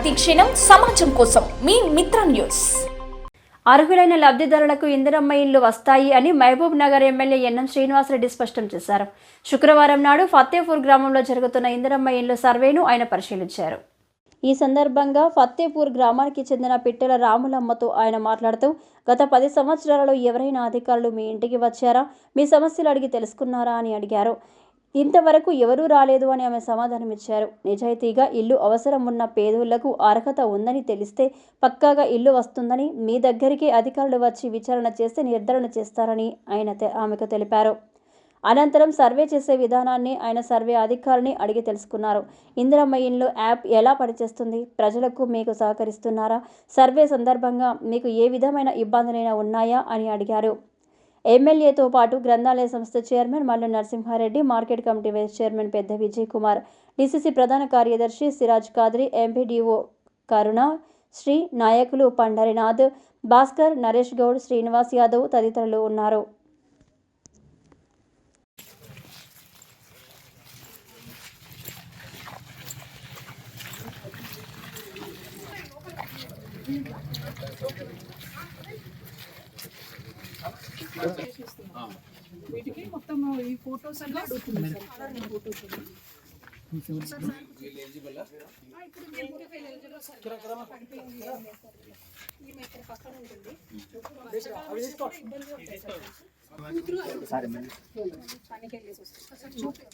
ప్రతిక్షణం సమాజం కోసం మీ మిత్ర న్యూస్. అర్హులైన లబ్ధిదారులకు ఇందిరమ్మ ఇల్లు వస్తాయి అని మహబూబ్ నగర్ ఎమ్మెల్యే ఎన్ఎం శ్రీనివాసరెడ్డి స్పష్టం చేశారు. శుక్రవారం నాడు ఫతేపూర్ గ్రామంలో జరుగుతున్న ఇందిరమ్మ ఇళ్ళ సర్వేను ఆయన పరిశీలించారు. ఈ సందర్భంగా ఫతేపూర్ గ్రామానికి చెందిన పిట్టెల రాములమ్మతో ఆయన మాట్లాడుతూ గత పది సంవత్సరాలలో ఎవరైనా అధికారులు మీ ఇంటికి వచ్చారా? మీ సమస్యలు అడిగి తెలుసుకున్నారా? అని అడిగారు. ఇంతవరకు ఎవరూ రాలేదు అని ఆమె సమాధానం ఇచ్చారు నిజాయితీగా ఇల్లు అవసరం ఉన్న పేదోళ్ళకు అర్హత ఉందని తెలిస్తే పక్కాగా ఇల్లు వస్తుందని మీ దగ్గరికి అధికారులు వచ్చి విచారణ చేసి నిర్ధారణ చేస్తారని ఆయన ఆమెకు తెలిపారు. అనంతరం సర్వే చేసే విధానాన్ని ఆయన సర్వే అధికారిని అడిగి తెలుసుకున్నారు. ఇందిరమ్మ ఇల్లు యాప్ ఎలా పనిచేస్తుంది? ప్రజలకు మీకు సహకరిస్తున్నారా? సర్వే సందర్భంగా మీకు ఏ విధమైన ఇబ్బందులైనా ఉన్నాయా? అని అడిగారు. ఎమ్మెల్యేతో పాటు గ్రంథాలయ సంస్థ chairman Mallu Narasimhareddy market committee vice chairman పెద్ద విజయ్ కుమార్ డిసిసి ప్రధాన కార్యదర్శి సిరాజ్ కాద్రి ఎంపీడీఓ కరుణ శ్రీ నాయకులు పండరినాథ్ భాస్కర్ నరేష్ గౌడ్ శ్రీనివాస్ యాదవ్ తదితరులు ఉన్నారు. వీటికి మొత్తం ఈ ఫోటోస్ అన్ని అడుగుతుంది సార్ ఫోటోస్ చూపి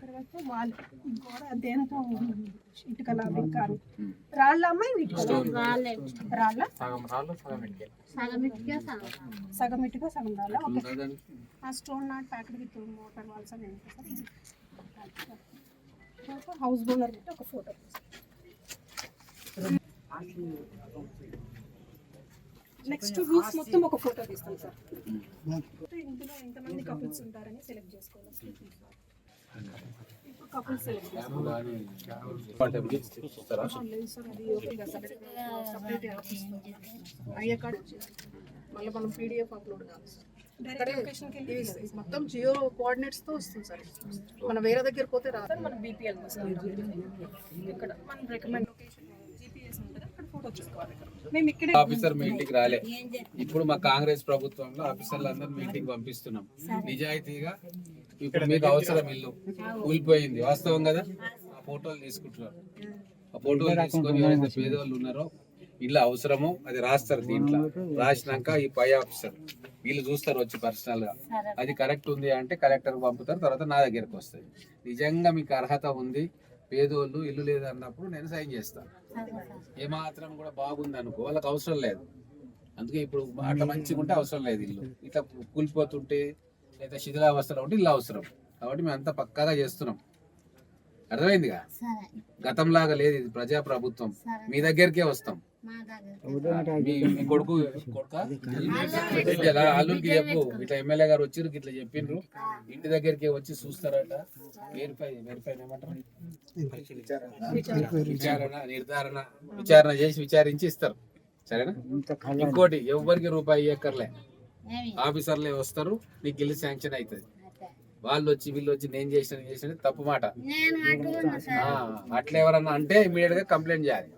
తర్వాత వాళ్ళు గోడ దేనితో ఇటుకల కారు రాళ్ళ అమ్మాయి వీటికల రాళ్ళ సగం ఇటుక సగం రాళ్ళ ఓకే ఆ stone not packet with motor walls అని హౌస్ ఓనర్ ఒక ఫోటో నెక్స్ట్ రూఫ్ మొత్తం ఒక ఫోటో తీస్తాం సార్. ఇందులో ఎంతమంది కపుల్స్ ఉంటారని సెలెక్ట్ చేసుకోవాలి. ఇప్పుడు కపుల్స్ సెలెక్ట్ అయ్యే కార్డ్ మళ్ళీ మనం పీడిఎఫ్ అప్లోడ్ కావాలి సార్. మొత్తం జియో కోఆర్డినేట్స్తో వస్తుంది సార్. మన వేరే దగ్గర పోతే రా సార్ మన బీపీఎల్ ఇక్కడ మనం రికమెండ్ లొకేషన్ జీపీఎస్ ఉంటుంది అక్కడ ఫోటో చూసుకోవాలి మేము ఇక్కడే ఆఫీసర్ మీ ఇంటికి రాలే. ఇప్పుడు మా కాంగ్రెస్ ప్రభుత్వంలో ఆఫీసర్లు అందరూ మీ ఇంటికి పంపిస్తున్నాం నిజాయితీగా ఇప్పుడు మీకు అవసరం ఇల్లు. కూలిపోయింది. వాస్తవం కదా? ఆ ఫోటోలు తీసుకుంటున్నారు. ఆ ఫోటోలు తీసుకొని ఎవరైతే పేదవాళ్ళు ఉన్నారో ఇల్లు అవసరమో అది రాస్తారు దీంట్లో. రాసినాక ఈ పై ఆఫీసర్ వీళ్ళు చూస్తారు వచ్చి పర్సనల్గా అది కరెక్ట్ ఉంది అంటే కలెక్టర్ పంపుతారు తర్వాత నా దగ్గరకు వస్తుంది నిజంగా మీకు అర్హత ఉంది. పేదోళ్ళు ఇల్లు లేదు అన్నప్పుడు నేను సైన్ చేస్తాను ఏమాత్రం కూడా బాగుంది అనుకో వాళ్ళకి అవసరం లేదు. అందుకే ఇప్పుడు అట్లా మంచిగా ఉంటే అవసరం లేదు ఇల్లు. ఇట్లా కూలిపోతుంటే లేదా శిథిలావస్థలో ఉంటే ఇల్లు అవసరం. కాబట్టి మేము అంతా పక్కాగా చేస్తున్నాం. అర్థమైందిగా? గతంలాగా లేదు ఇది ప్రజా ప్రభుత్వం మీ దగ్గరికే వస్తాం. మీ కొడుకు కొడుకా? అల్లుడికి చెప్పు. ఇట్లా ఎమ్మెల్యే గారు వచ్చిర్రు ఇట్లా చెప్పిండ్రు ఇంటి దగ్గరికి వచ్చి చూస్తారట. వెరిఫై వెరిఫై ఏమంటారు? విచారణ నిర్ధారణ విచారణ చేసి విచారించి ఇస్తారు. సరేనా? ఇంకోటి ఎవ్వరికి రూపాయి ఎక్కర్లే ఆఫీసర్లే వస్తారు నీకు ఇల్లు శాంక్షన్ అవుతుంది వాళ్ళు వచ్చి వీళ్ళు వచ్చి నేను చేసిన చేసిన తప్పు మాట. అట్లా ఎవరన్నా అంటే ఇమీడియట్గా కంప్లైంట్ చేయాలి.